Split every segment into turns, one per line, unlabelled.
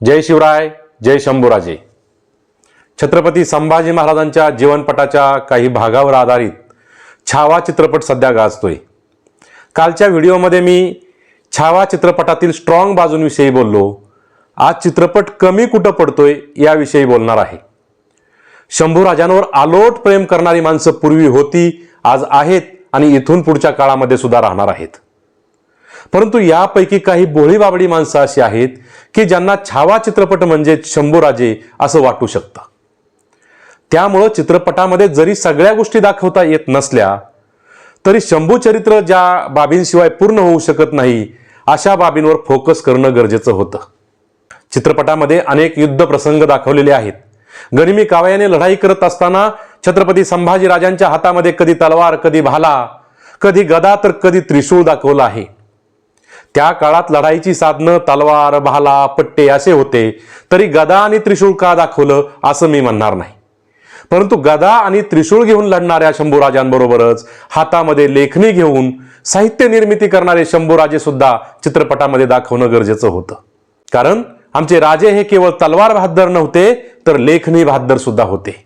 जय शिवराय जय शंभूराजे. छत्रपती संभाजी महाराजांच्या जीवनपटाच्या काही भागावर आधारित छावा चित्रपट सध्या गाजतोय. कालच्या व्हिडिओमध्ये मी छावा चित्रपटातील स्ट्रॉंग बाजूंविषयी बोललो. आज चित्रपट कमी कुठं पडतोय याविषयी बोलणार आहे. शंभूराजांवर आलोट प्रेम करणारी माणसं पूर्वी होती आज आहेत आणि इथून पुढच्या काळामध्ये सुद्धा राहणार आहेत. परंतु यापैकी काही बोळी बाबडी माणसं अशी आहेत की ज्यांना छावा चित्रपट म्हणजे शंभूराजे असं वाटू शकतं. त्यामुळं चित्रपटामध्ये जरी सगळ्या गोष्टी दाखवता येत नसल्या तरी शंभू चरित्र ज्या बाबींशिवाय पूर्ण होऊ शकत नाही अशा बाबींवर फोकस करणं गरजेचं होतं. चित्रपटामध्ये अनेक युद्ध प्रसंग दाखवलेले आहेत. गनिमी कावयाने लढाई करत असताना छत्रपती संभाजी राजांच्या हातामध्ये कधी तलवार कधी भाला कधी गदा तर कधी त्रिशूळ दाखवलं आहे. त्या काळात लढाईची साधनं तलवार भाला पट्टे असे होते. तरी गदा आणि त्रिशूळ का दाखवलं असं मी म्हणणार नाही. परंतु गदा आणि त्रिशूळ घेऊन लढणाऱ्या शंभूराजांबरोबरच हातामध्ये लेखणी घेऊन साहित्य निर्मिती करणारे शंभूराजे सुद्धा चित्रपटामध्ये दाखवणं गरजेचं होतं. कारण आमचे राजे हे केवळ तलवार बहादर नव्हते तर लेखणी बहादर सुद्धा होते.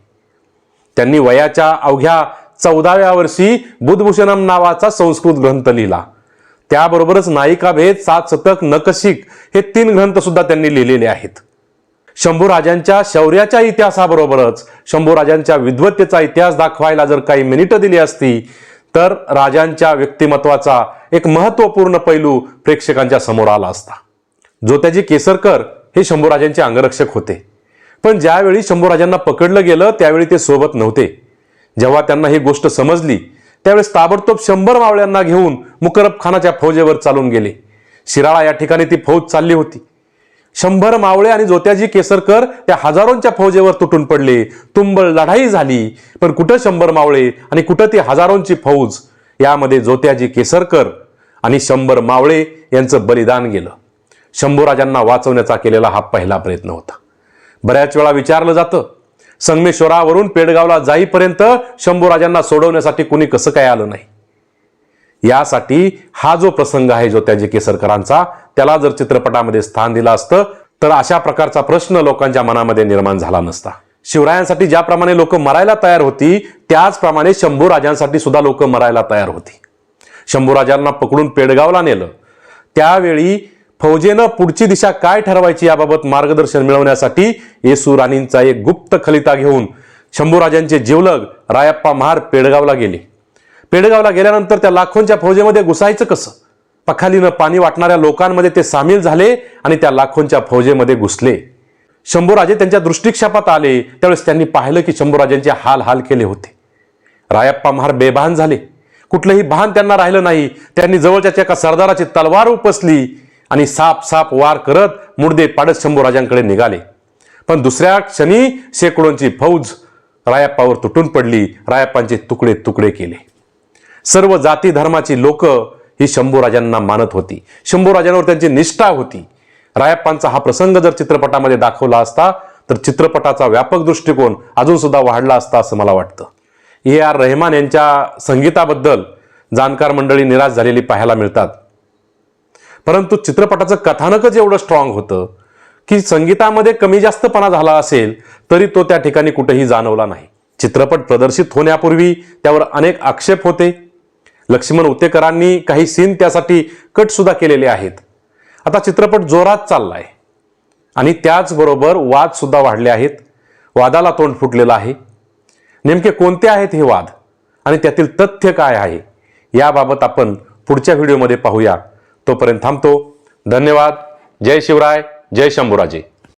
त्यांनी वयाच्या अवघ्या चौदाव्या वर्षी बुधभूषणम नावाचा संस्कृत ग्रंथ लिहिला. त्याबरोबरच नायिकाभेद सात शतक नकशिक हे तीन ग्रंथ सुद्धा त्यांनी लिहिलेले आहेत. शंभूराजांच्या शौर्याच्या इतिहासाबरोबरच शंभूराजांच्या विद्वत्तेचा इतिहास दाखवायला जर काही मिनिटं दिली असती तर राजांच्या व्यक्तिमत्वाचा एक महत्त्वपूर्ण पैलू प्रेक्षकांच्या समोर आला असता. जोत्याजी केसरकर हे शंभूराजांचे अंगरक्षक होते. पण ज्यावेळी शंभूराजांना पकडलं गेलं त्यावेळी ते सोबत नव्हते. जेव्हा त्यांना ही गोष्ट समजली त्यावेळेस ताबडतोब शंभर मावळ्यांना घेऊन मुकरब खानाच्या फौजेवर चालून गेले. शिराळा या ठिकाणी ती फौज चालली होती. शंभर मावळे आणि जोत्याजी केसरकर त्या हजारोंच्या फौजेवर तुटून पडले. तुंबळ लढाई झाली. पण कुठं शंभर मावळे आणि कुठं ती हजारोंची फौज? यामध्ये जोत्याजी केसरकर आणि शंभर मावळे यांचं बलिदान गेलं. शंभूराजांना वाचवण्याचा केलेला हा पहिला प्रयत्न होता. बऱ्याच वेळा विचारलं जातं संगमेश्वरावरून पेडगावला जाईपर्यंत शंभूराजांना सोडवण्यासाठी कुणी कसं काय आलं नाही? यासाठी हा जो प्रसंग आहे ज्योत्याजी केसरकरांचा त्याला जर चित्रपटामध्ये स्थान दिलं असतं तर अशा प्रकारचा प्रश्न लोकांच्या मनामध्ये निर्माण झाला नसता. शिवरायांसाठी ज्याप्रमाणे लोक मरायला तयार होती त्याचप्रमाणे शंभूराजांसाठी सुद्धा लोक मरायला तयार होती. शंभूराजांना पकडून पेडगावला नेलं. त्यावेळी फौजेनं पुढची दिशा काय ठरवायची याबाबत मार्गदर्शन मिळवण्यासाठी येसू राणींचा एक गुप्त खलिता घेऊन शंभूराजांचे जिवलग रायप्पा महार पेडगावला गेले. पेडगावला गेल्यानंतर त्या लाखोंच्या फौजेमध्ये घुसायचं कसं? पखालीनं पाणी वाटणाऱ्या लोकांमध्ये ते सामील झाले आणि त्या लाखोंच्या फौजेमध्ये घुसले. शंभूराजे त्यांच्या दृष्टिक्षेपात आले त्यावेळेस त्यांनी पाहिलं की शंभूराजांचे हाल हाल केले होते. रायप्पा महार बेभान झाले. कुठलंही भान त्यांना राहिलं नाही. त्यांनी जवळच्या एका सरदाराची तलवार उपसली. आणि साप साप वार करत मुडदे पाडत शंभूराजांकडे निघाले. पण दुसऱ्या क्षणी शेकडोंची फौज रायाप्पावर तुटून पडली रायप्पांचे तुकडे तुकडे केले. सर्व जाती धर्माची लोक ही शंभूराजांना मानत होती. शंभूराजांवर त्यांची निष्ठा होती. रायप्पांचा हा प्रसंग जर चित्रपटामध्ये दाखवला असता तर चित्रपटाचा व्यापक दृष्टिकोन अजून सुद्धा वाढला असता असं मला वाटतं. ए आर रहमान यांच्या संगीताबद्दल जाणकार मंडळी निराश झालेली पाहायला मिळतात. परंतु चित्रपटाचं कथानकच एवढं स्ट्रॉंग होतं की संगीतामध्ये कमी जास्तपणा झाला असेल तरी तो त्या ठिकाणी कुठेही जाणवला नाही. चित्रपट प्रदर्शित होण्यापूर्वी त्यावर अनेक आक्षेप होते. लक्ष्मण उतेकरांनी काही सीन त्यासाठी कटसुद्धा केलेले आहेत. आता चित्रपट जोरात चालला आहे आणि त्याचबरोबर वादसुद्धा वाढले आहेत. वादाला तोंड फुटलेलं आहे. नेमके कोणते आहेत हे वाद? आणि त्यातील तथ्य काय आहे? याबाबत आपण पुढच्या व्हिडिओमध्ये पाहूया. तोपर्यंत थांबतो. धन्यवाद. जय शिवराय. जय शंभूराजे.